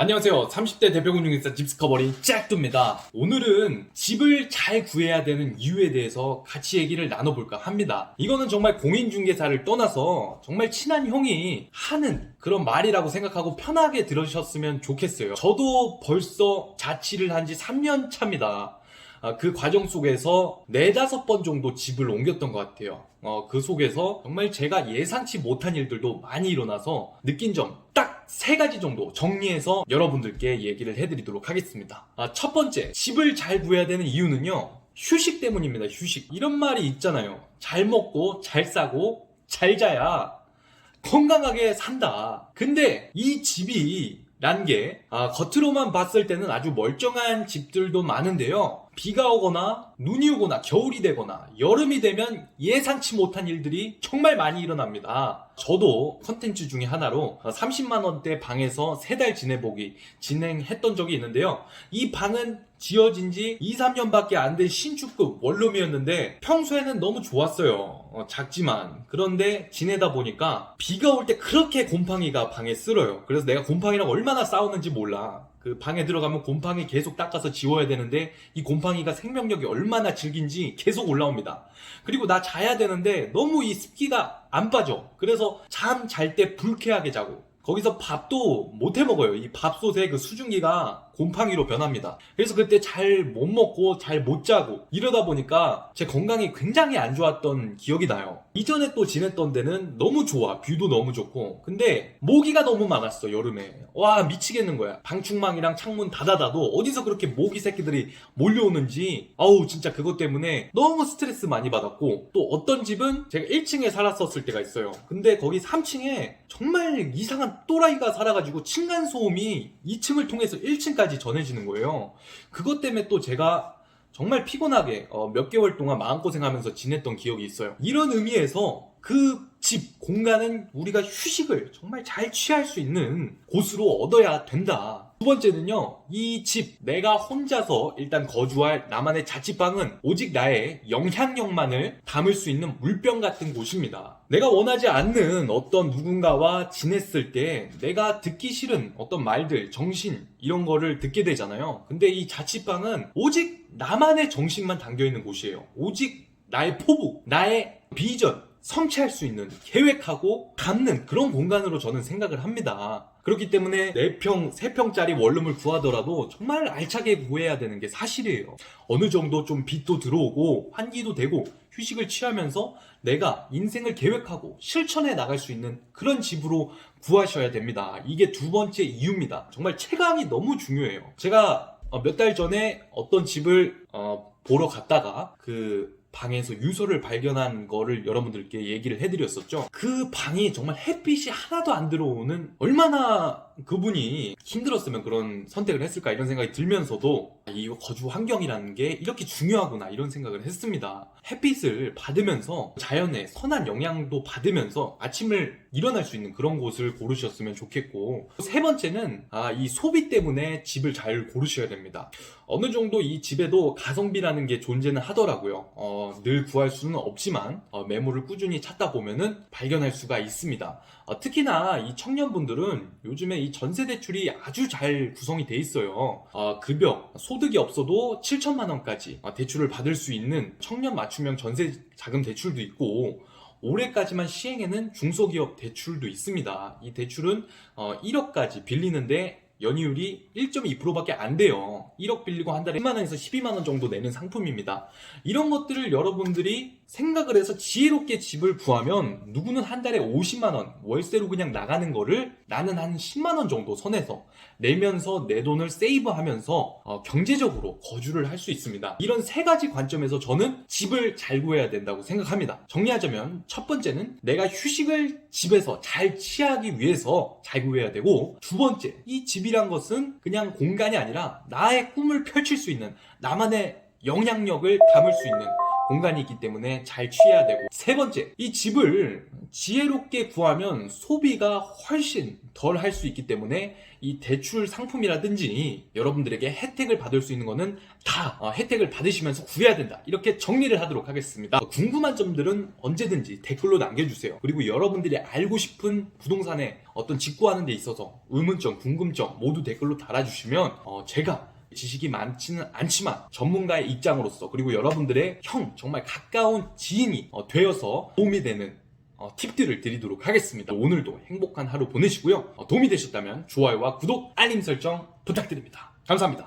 안녕하세요. 30대 대표금융인사 집스커버리 짝두입니다. 오늘은 집을 잘 구해야 되는 이유에 대해서 같이 얘기를 나눠볼까 합니다. 이거는 정말 공인중개사를 떠나서 정말 친한 형이 하는 그런 말이라고 생각하고 편하게 들으셨으면 좋겠어요. 저도 벌써 자취를 한 지 3년 차입니다. 아, 그 과정 속에서 네다섯 번 정도 집을 옮겼던 것 같아요. 어, 그 속에서 정말 제가 예상치 못한 일들도 많이 일어나서 느낀 점딱 세 가지 정도 정리해서 여러분들께 얘기를 해드리도록 하겠습니다. 아, 첫 번째, 집을 잘 구해야 되는 이유는요. 휴식 때문입니다. 휴식. 이런 말이 있잖아요. 잘 먹고, 잘 싸고, 잘 자야 건강하게 산다. 근데 이 집이 란 게, 아, 겉으로만 봤을 때는 아주 멀쩡한 집들도 많은데요. 비가 오거나, 눈이 오거나, 겨울이 되거나, 여름이 되면 예상치 못한 일들이 정말 많이 일어납니다. 저도 컨텐츠 중에 하나로 30만원대 방에서 3달 지내보기 진행했던 적이 있는데요. 이 방은 지어진 지 2, 3년밖에 안 된 신축급 원룸이었는데 평소에는 너무 좋았어요. 어, 작지만. 그런데 지내다 보니까 비가 올 때 그렇게 곰팡이가 방에 쓸어요. 그래서 내가 곰팡이랑 얼마나 싸우는지 몰라. 그 방에 들어가면 곰팡이 계속 닦아서 지워야 되는데 이 곰팡이가 생명력이 얼마나 질긴지 계속 올라옵니다. 그리고 나 자야 되는데 너무 이 습기가 안 빠져. 그래서 잠 잘 때 불쾌하게 자고 거기서 밥도 못 해 먹어요. 이 밥솥의 그 수증기가 곰팡이로 변합니다. 그래서 그때 잘 못 먹고 잘 못 자고 이러다 보니까 제 건강이 굉장히 안 좋았던 기억이 나요. 이전에 또 지냈던 데는 너무 좋아. 뷰도 너무 좋고. 근데 모기가 너무 많았어, 여름에. 와, 미치겠는 거야. 방충망이랑 창문 닫아놔도 어디서 그렇게 모기 새끼들이 몰려오는지 아우, 진짜 그것 때문에 너무 스트레스 많이 받았고 또 어떤 집은 제가 1층에 살았었을 때가 있어요. 근데 거기 3층에 정말 이상한 또라이가 살아가지고 층간소음이 2층을 통해서 1층까지 전해지는 거예요. 그것 때문에 또 제가 정말 피곤하게 어, 몇 개월 동안 마음고생하면서 지냈던 기억이 있어요. 이런 의미에서 그 집, 공간은 우리가 휴식을 정말 잘 취할 수 있는 곳으로 얻어야 된다. 두 번째는요, 이 집, 내가 혼자서 일단 거주할 나만의 자취방은 오직 나의 영향력만을 담을 수 있는 물병 같은 곳입니다. 내가 원하지 않는 어떤 누군가와 지냈을 때 내가 듣기 싫은 어떤 말들, 정신, 이런 거를 듣게 되잖아요. 근데 이 자취방은 오직 나만의 정신만 담겨 있는 곳이에요. 오직 나의 포부, 나의 비전, 성취할 수 있는 계획하고 갖는 그런 공간으로 저는 생각을 합니다. 그렇기 때문에 4평, 3평짜리 원룸을 구하더라도 정말 알차게 구해야 되는 게 사실이에요. 어느 정도 좀 빛도 들어오고 환기도 되고 휴식을 취하면서 내가 인생을 계획하고 실천해 나갈 수 있는 그런 집으로 구하셔야 됩니다. 이게 두 번째 이유입니다. 정말 체감이 너무 중요해요. 제가 몇 달 전에 어떤 집을 어, 보러 갔다가 그 방에서 유서를 발견한 거를 여러분들께 얘기를 해드렸었죠. 그 방이 정말 햇빛이 하나도 안 들어오는 얼마나 그분이 힘들었으면 그런 선택을 했을까 이런 생각이 들면서도 아, 이 거주 환경이라는 게 이렇게 중요하구나 이런 생각을 했습니다. 햇빛을 받으면서 자연의 선한 영향도 받으면서 아침을 일어날 수 있는 그런 곳을 고르셨으면 좋겠고 세 번째는 아, 이 소비 때문에 집을 잘 고르셔야 됩니다. 어느 정도 이 집에도 가성비라는 게 존재는 하더라고요. 어, 늘 구할 수는 없지만 어, 매물을 꾸준히 찾다 보면은 발견할 수가 있습니다. 어, 특히나 이 청년분들은 요즘에 이 전세 대출이 아주 잘 구성이 돼 있어요. 어, 급여, 소득이 없어도 7천만 원까지 어, 대출을 받을 수 있는 청년 맞춤형 전세 자금 대출도 있고 올해까지만 시행에는 중소기업 대출도 있습니다. 이 대출은 어, 1억까지 빌리는데 연이율이 1.2%밖에 안 돼요. 1억 빌리고 한 달에 10만원에서 12만원 정도 내는 상품입니다. 이런 것들을 여러분들이 생각을 해서 지혜롭게 집을 구하면 누구는 한 달에 50만원 월세로 그냥 나가는 거를 나는 한 10만원 정도 선에서 내면서 내 돈을 세이브 하면서 어, 경제적으로 거주를 할 수 있습니다. 이런 세 가지 관점에서 저는 집을 잘 구해야 된다고 생각합니다. 정리하자면 첫 번째는 내가 휴식을 집에서 잘 취하기 위해서 잘 구해야 되고 두 번째 이 집이 란 것은 그냥 공간이 아니라 나의 꿈을 펼칠 수 있는 나만의 영향력을 담을 수 있는 공간이 있기 때문에 잘 취해야 되고. 세 번째 이 집을 지혜롭게 구하면 소비가 훨씬 덜 할 수 있기 때문에 이 대출 상품이라든지 여러분들에게 혜택을 받을 수 있는 거는 다 어, 혜택을 받으시면서 구해야 된다. 이렇게 정리를 하도록 하겠습니다. 궁금한 점들은 언제든지 댓글로 남겨주세요. 그리고 여러분들이 알고 싶은 부동산에 어떤 직구하는 데 있어서 의문점 궁금점 모두 댓글로 달아주시면 어, 제가 지식이 많지는 않지만 전문가의 입장으로서 그리고 여러분들의 형 정말 가까운 지인이 어, 되어서 도움이 되는 어, 팁들을 드리도록 하겠습니다. 오늘도 행복한 하루 보내시고요. 어, 도움이 되셨다면 좋아요와 구독, 알림 설정 부탁드립니다. 감사합니다.